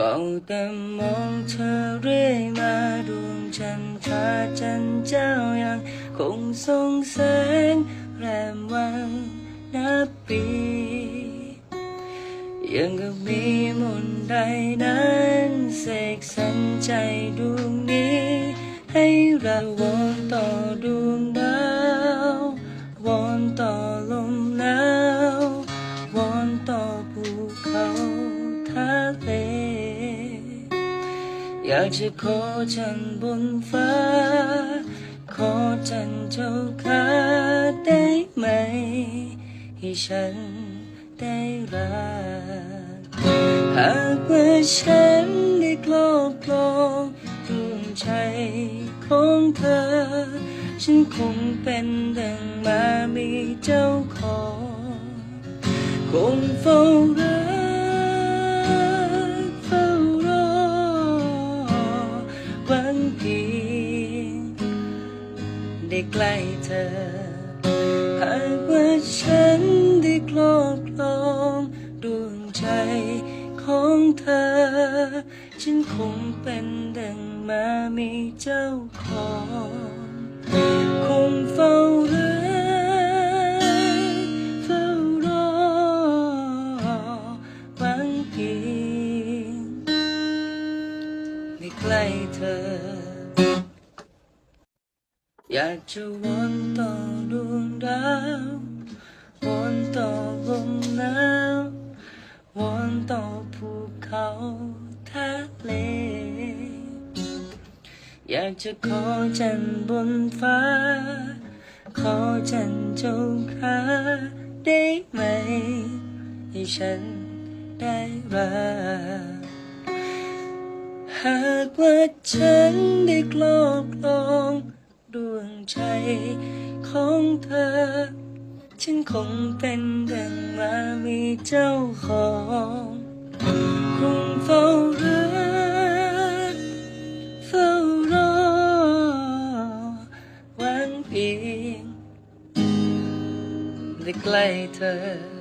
เฝ้าแต่มองเธอเรื่อยมาดวงจันทราจันเจ้ายังคงส่องแสงแรมวันนับปี ยังก็มีมนต์ใดนั้นเสกสรรใจดวงนี้ ให้เราวอนต่อดวงดาววอนต่อลมหนาววอนต่อภูเขาทะเล อยากจะขอจันบนฟ้า ขอจันเจ้าขาได้ไหม ให้ฉันได้รักหากว่าฉันได้ครอบครองดวงใจของเธอ ฉันคงเป็นดังมามีเจ้าของ คงเฝ้าร ได้ใกล้เธอ หากว่าฉันได้ครอบครองดวงใจของเธอ ฉันคงเป็นดังมามีเจ้าของ คงเฝ้ารักเฝ้ารอหวังเพียงได้ใกล้เธอ อยากจะวนต่อดวงดาววนต่อลมหนาววนต่อภูเขาทะเล อยากจะขอจันบนฟ้า ขอจันจงค่าได้ไหม ให้ฉันได้รักหากว่าฉันได้ครอบครอง ดวงใจของเธอ ฉันคงเป็นดังมามีเจ้าของคงเฝ้ารักเฝ้ารอหวังเพียงได้ใกล้เธอ